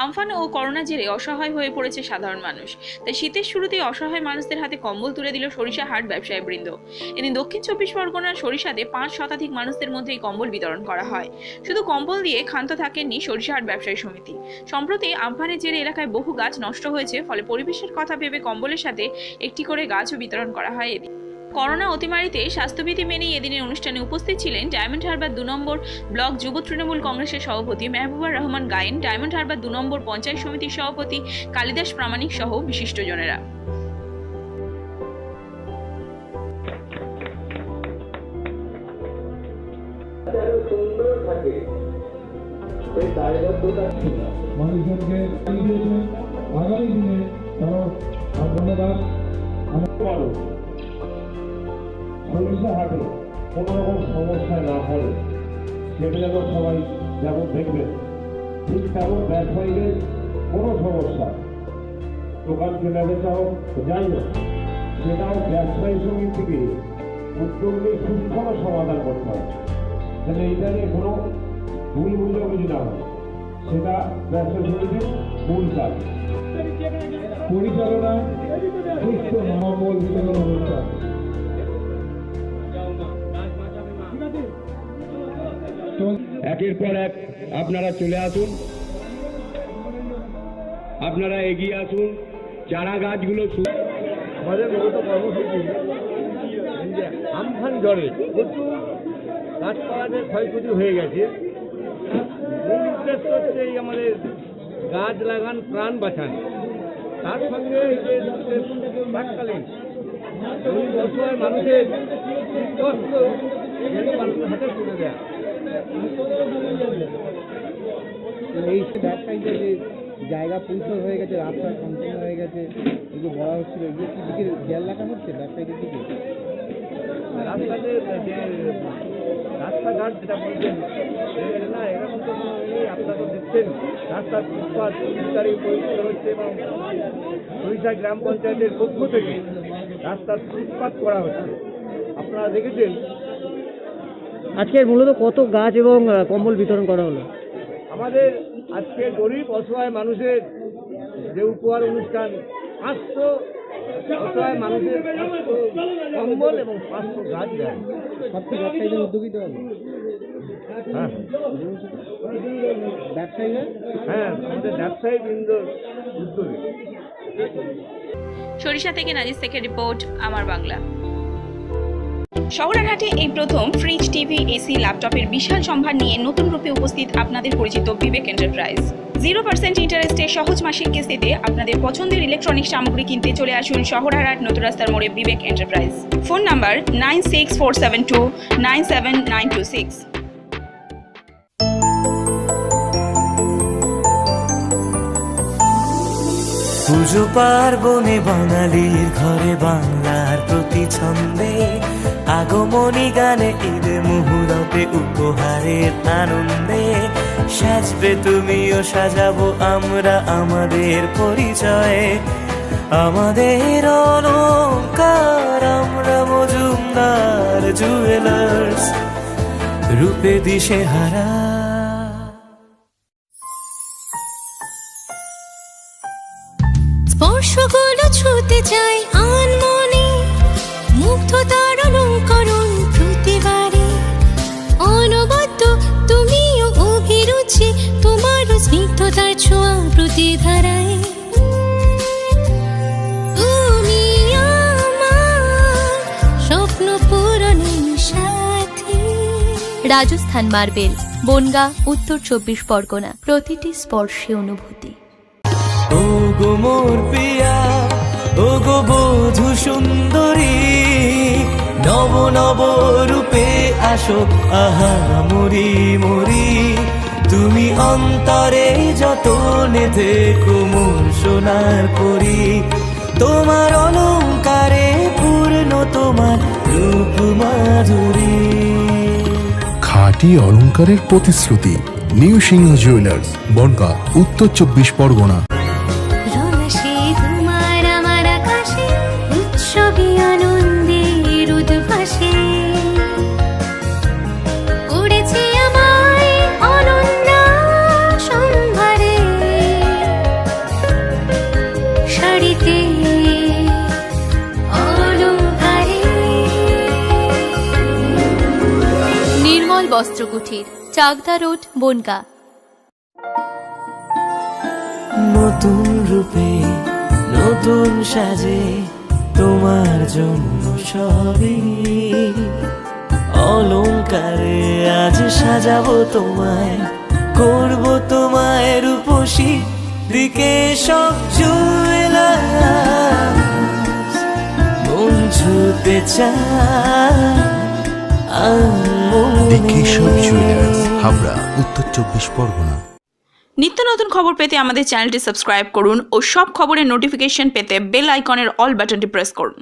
Amphan ও corona জেরে অসহায় হয়ে পড়েছে সাধারণ মানুষ। তাই শীতের শুরুতেই অসহায় মানুষদের হাতে কম্বল তুলে দিল সরিষা হাট ব্যবসায়ী বৃন্দ। এদিন দক্ষিণ চব্বিশ পরগনার সরিষাতে পাঁচ শতাধিক মানুষদের মধ্যে এই কম্বল বিতরণ করা হয়। শুধু কম্বল দিয়ে ক্ষান্ত থাকেননি সরিষা হাট ব্যবসায়ী সমিতি। সম্প্রতি আমফানের জেরে এলাকায় বহু গাছ নষ্ট হয়েছে, ফলে পরিবেশের কথা ভেবে কম্বলের সাথে একটি করে গাছও বিতরণ করা হয় এদিন। করোনা অতিমারিতে স্বাস্থ্যবিধি মেনেই এদিনের অনুষ্ঠানে উপস্থিত ছিলেন ডায়মন্ড হারবার দু নম্বর ব্লক যুব তৃণমূল কংগ্রেসের সভাপতি মেহবুবার রহমান গায়েন, ডায়মন্ড হারবার দু নম্বর পঞ্চায়েত সমিতির সভাপতি কালিদাস প্রামাণিক সহ বিশিষ্টজনেরা। মানুষজনকে আগামী দিনে বলো সরিষা কোনো রকম সমস্যা না পড়ে সেটা যেন সবাই যেমন দেখবেন, ঠিক তেমন ব্যবসায়ীদের কোনো সমস্যা। দোকান কেনা বেচা হোক যাই হোক, সেটাও ব্যবসায়ী সমিতি থেকে উদ্যোগ নিয়ে সুস্থম সমাধান করতে হবে। যেন এইটা নিয়ে কোনো ভুল বুঝাবুঝি না হয়। সেটা ব্যবসায়ী সমিতির মূল কাজ। পরিচালনা সুস্থ মনোবল একের পর এক আপনারা চলে আসুন। আপনারা এগিয়ে আসুন। চারা গাছগুলো আমফান ঝড়ে প্রচুর গাছপালাদের ক্ষয়ক্ষতি হয়ে গেছে। মূল উদ্দেশ্য হচ্ছে এই আমাদের গাছ লাগান, প্রাণ বাঁচান। তার সঙ্গে প্রাককালীন গরিব অসহায় মানুষের মানুষের হাতে তুলে দেয়। এই যে জায়গা পরিসর হয়ে গেছে, রাস্তা সম্পূর্ণ হয়ে গেছে এগুলো বলা হচ্ছিল এগুলো কি দিকে খেয়াল রাখা হচ্ছে ব্যবসায়ীদের দিকে রাস্তাঘাট যেটা বলছেন না এরকম তো আপনারা তো দেখছেন রাস্তার ফুটপাথ ইত্যাদি পরিষ্কার হচ্ছে এবং গ্রাম পঞ্চায়েতের পক্ষ থেকে রাস্তার ফুটপাথ করা হচ্ছে। আপনারা দেখেছেন আজকে মূলত কত গাছ এবং কম্বল বিতরণ করা হলো? আমাদের আজকে গরিব অসহায় মানুষের যে উপহার অনুষ্ঠান পাঁচশো অসহায় মানুষের কম্বল এবং পাঁচশো গাছ দেয়। সব কি ব্যবসায়ীদের উদ্যোগী দেওয়া হ্যাঁ। ব্যবসায়ীরা হ্যাঁ আমাদের ব্যবসায়ী উদ্যোগে। সরিষা থেকে নাজিস থেকে রিপোর্ট আমার বাংলা। শহরের এই প্রথম ফ্রিজ, টিভি, এসি, ল্যাপটপের বিশাল সম্ভার নিয়ে নতুন রূপে উপস্থিত আপনাদের পরিচিত বিবেক এন্টারপ্রাইজ। জিরো পার্সেন্ট ইন্টারেস্টে সহজ মাসিক কিস্তিতে আপনাদের পছন্দের ইলেকট্রনিক সামগ্রী কিনতে চলে আসুন শহরহাট নতুন রাস্তার মোড়ে Vivek enterprise. Phone number nine six four seven two, nine seven nine two six. পুজো পার্বণে বাঙালির ঘরে বাংলার প্রতি ছন্দে আগমনী গানে ঈদে মুহূর্তে উপহারের আনন্দে সাজবে তুমিও, সাজাবো আমরা আমাদের পরিচয়ে। আমাদের অলঙ্কার আমরা মজুমদার জুয়েলার্স রূপে দিশে হারা তোমার ছোঁয়া প্রতিধারায়। তুমি আমার স্বপ্ন পূরণের সাথী। রাজস্থান মার্বেল বনগা উত্তর চব্বিশ পরগনা প্রতিটি স্পর্শে অনুভূতি। ও গো মোর পিয়া ও গো বধু সুন্দরী নব নব রূপে আসো আহা মরি মরি অন্তরে যত থেকো কুমুর সোনার পরি তোমার অলঙ্কারে পূর্ণ তোমার রূপ মাধুরী। খাঁটি অলঙ্কারের প্রতিশ্রুতি, নিউ সিংহ জুয়েলার্স, বনগা, উত্তর চব্বিশ পরগনা। বস্ত্রকুঠির চাকদা রোড, বনগা। নতুন রূপে, নতুন সাজে, তোমার জন্য সবই। অলংকারে আজ সাজাবো তোমায়, করব তোমায় রূপসী দিকে সব জুয়েলার্স মন ছুতে কেশব জুয়েলার্স হাবড়া উত্তর চব্বিশ পরগনা। নিত্য নতুন খবর পেতে আমাদের চ্যানেলটি সাবস্ক্রাইব করুন ও সব খবরের নোটিফিকেশন পেতে বেল আইকনের অল বাটনটি প্রেস করুন।